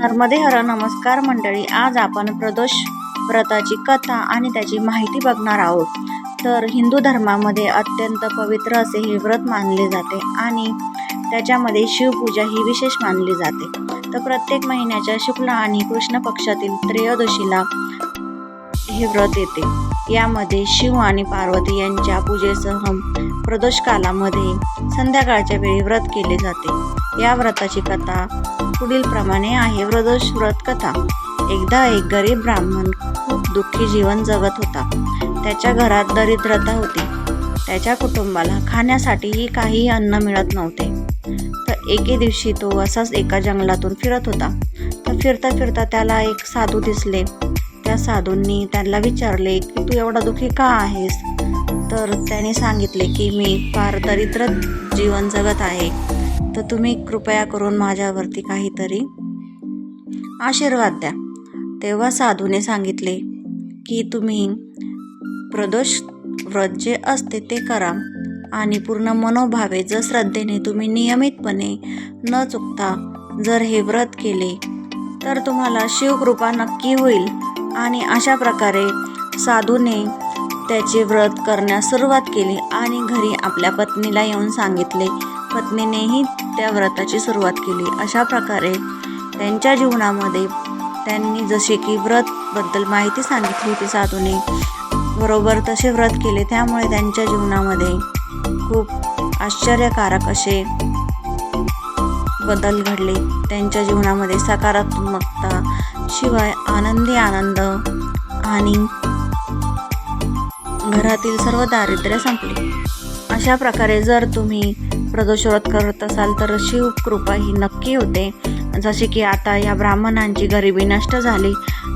नर्मदे हर नमस्कार मंडळी. आज आपण प्रदोष व्रताची कथा आणि त्याची माहिती बघणार आहोत. तर हिंदू धर्मामध्ये अत्यंत पवित्र असे हे व्रत मानले जाते आणि त्याच्यामध्ये शिवपूजा ही विशेष मानली जाते. तर प्रत्येक महिन्याच्या शुक्ल आणि कृष्ण पक्षातील त्रयोदशीला हे व्रत येते. यामध्ये शिव आणि पार्वती यांच्या पूजेसह प्रदोष कालामध्ये संध्याकाळच्या वेळी व्रत केले जाते. या व्रताची कथा पुढील प्रमाणे आहे. व्रदोष व्रत कथा. एकदा एक गरीब ब्राह्मण खूप दुःखी जीवन जगत होता. त्याच्या घरात दरिद्रता होती. त्याच्या कुटुंबाला खाण्यासाठीही काही अन्न मिळत नव्हते. तर एके दिवशी तो असाच एका जंगलातून फिरत होता. तर फिरता फिरता त्याला एक साधू दिसले. त्या साधूंनी त्याला विचारले की तू एवढा दुःखी का आहेस? तर त्याने सांगितले की मी फार दरिद्र जीवन जगत आहे. तर तुम्ही कृपया करून माझ्यावरती काहीतरी आशीर्वाद द्या. तेव्हा साधूने सांगितले की तुम्ही प्रदोष व्रत जे असते ते करा आणि पूर्ण मनोभावे जर श्रद्धेने तुम्ही नियमितपणे न चुकता जर हे व्रत केले तर तुम्हाला शिवकृपा नक्की होईल. आणि अशा प्रकारे साधूने त्याचे व्रत करण्यास सुरुवात केली आणि घरी आपल्या पत्नीला येऊन सांगितले पत्नीनेही त्या व्रताची सुरुवात केली. अशा प्रकारे त्यांच्या जीवनामध्ये त्यांनी जसे की व्रतबद्दल माहिती सांगितली होती साधूने बरोबर तसे व्रत केले. त्यामुळे त्यांच्या जीवनामध्ये खूप आश्चर्यकारक असे बदल घडले. त्यांच्या जीवनामध्ये सकारात्मकता शिवाय आनंदी आनंद आणि घरातील सर्व दारिद्र्य संपले. अशा प्रकारे जर तुम्ही प्रदोष व्रत करत असाल तर शिवकृपा ही नक्की होते. जसे की आता या ब्राह्मणांची गरिबी नष्ट झाली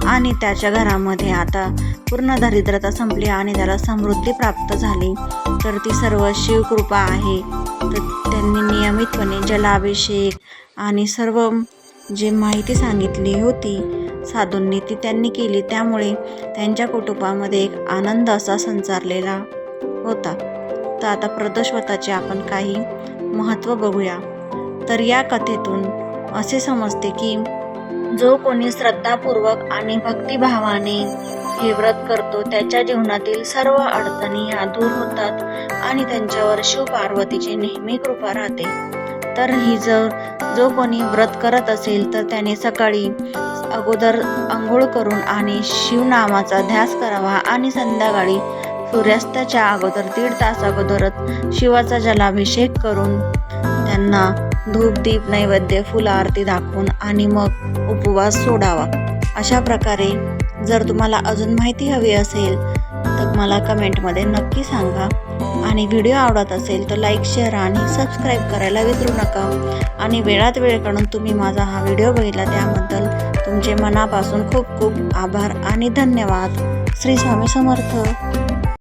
आणि त्याच्या घरामध्ये आता पूर्ण दारिद्र्यता संपली आणि त्याला समृद्धी प्राप्त झाली. तर ती सर्व शिवकृपा आहे. तर त्यांनी नियमितपणे जलाभिषेक आणि सर्व जी माहिती सांगितली होती साधूंनी ती त्यांनी केली. त्यामुळे त्यांच्या कुटुंबामध्ये एक आनंद असा संचारलेला होता. तर आता प्रदोषवताचे आपण काही महत्त्व बघूया. तर या कथेतून असे समजते की जो कोणी श्रद्धापूर्वक आणि भक्तिभावाने हे व्रत करतो त्याच्या जीवनातील सर्व अडचणी ह्या दूर होतात आणि त्यांच्यावर शिव पार्वतीची नेहमी कृपा राहते. तर ही जर जो कोणी व्रत करत असेल तर त्याने सकाळी अगोदर आंघोळ करून आणि शिवनामाचा ध्यास करावा आणि संध्याकाळी सूर्यास्ताच्या अगोदर दीड तास अगोदरच शिवाचा जलाभिषेक करून त्यांना धूप दीप नैवेद्य फुल आरती दाखवून आणि मग उपवास सोडावा. अशा प्रकारे जर तुम्हाला अजून माहिती हवी असेल मला कमेंटमध्ये नक्की सांगा. आणि व्हिडिओ आवडत असेल तर लाईक शेअर आणि सबस्क्राईब करायला विसरू नका. आणि वेळात वेळ काढून तुम्ही माझा हा व्हिडिओ बघितला त्याबद्दल तुमचे मनापासून खूप खूप आभार आणि धन्यवाद. श्री स्वामी समर्थ.